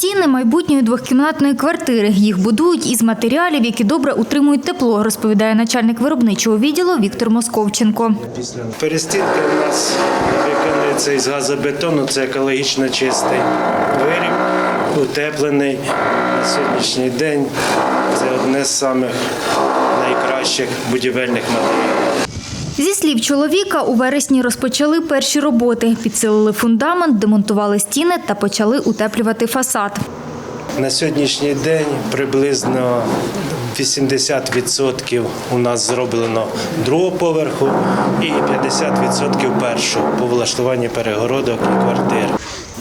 Стіни майбутньої двохкімнатної квартири. Їх будують із матеріалів, які добре утримують тепло, розповідає начальник виробничого відділу Віктор Московченко. Перестінки у нас виконуються із газобетону, це екологічно чистий виріб, утеплений на сьогоднішній день. Це одне з найкращих будівельних матеріалів. Зі слів чоловіка, у вересні розпочали перші роботи, підсилили фундамент, демонтували стіни та почали утеплювати фасад. На сьогоднішній день приблизно 80% у нас зроблено другого поверху і 50% першого по влаштуванню перегородок і квартир.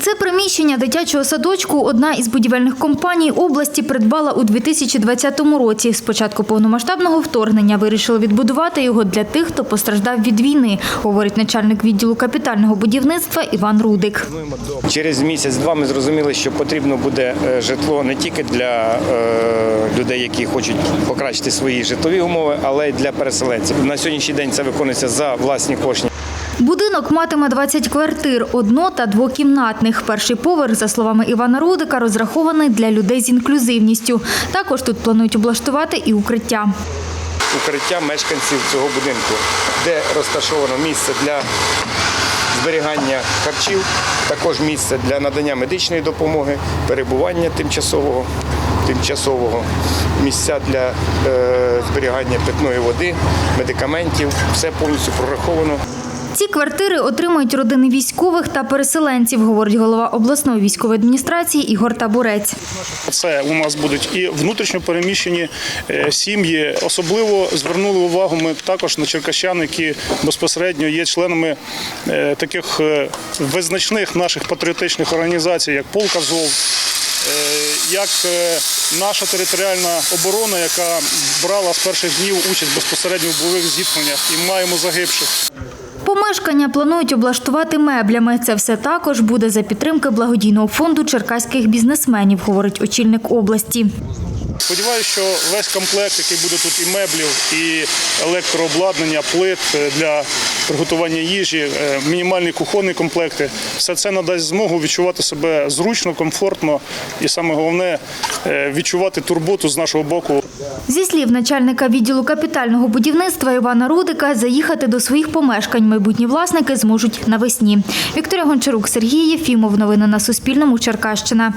Це приміщення дитячого садочку одна із будівельних компаній області придбала у 2020 році. З початку повномасштабного вторгнення вирішили відбудувати його для тих, хто постраждав від війни, говорить начальник відділу капітального будівництва Іван Рудик. Через місяць-два ми зрозуміли, що потрібно буде е, житло не тільки для е, людей, які хочуть покращити свої житлові умови, але й для переселенців. На сьогоднішній день це виконується за власні кошти. Будинок матиме 20 квартир, одно- та двокімнатних. Перший поверх, за словами Івана Рудика, розрахований для людей з інклюзивністю. Також тут планують облаштувати і укриття. Укриття мешканців цього будинку, де розташовано місце для зберігання харчів, також місце для надання медичної допомоги, перебування тимчасового, тимчасового місця для е, зберігання питної води, медикаментів. Все повністю прораховано. Ці квартири отримують родини військових та переселенців, говорить голова обласної військової адміністрації Ігор Табурець. Це у нас будуть і внутрішньо переміщені е, сім'ї. Особливо звернули увагу ми також на черкащан, які безпосередньо є членами е, таких е, визначних наших патріотичних організацій, як Полк Азов, як наша територіальна оборона, яка брала з перших днів участь безпосередньо в бойових зіткненнях, і маємо загибших. Помешкання планують облаштувати меблями. Це все також буде за підтримки благодійного фонду черкаських бізнесменів, говорить очільник області. Сподіваюся, що весь комплект, який буде тут і меблів, і електрообладнання, плит е, для приготування їжі, е, мінімальні кухонні комплекти, все це надасть змогу відчувати себе зручно, комфортно і саме головне е, відчувати турботу з нашого боку. Зі слів начальника відділу капітального будівництва Івана Рудика, заїхати до своїх помешкань майбутні власники зможуть навесні. Вікторія Гончарук, Сергій Єфімов. Новини на Суспільному. Черкащина.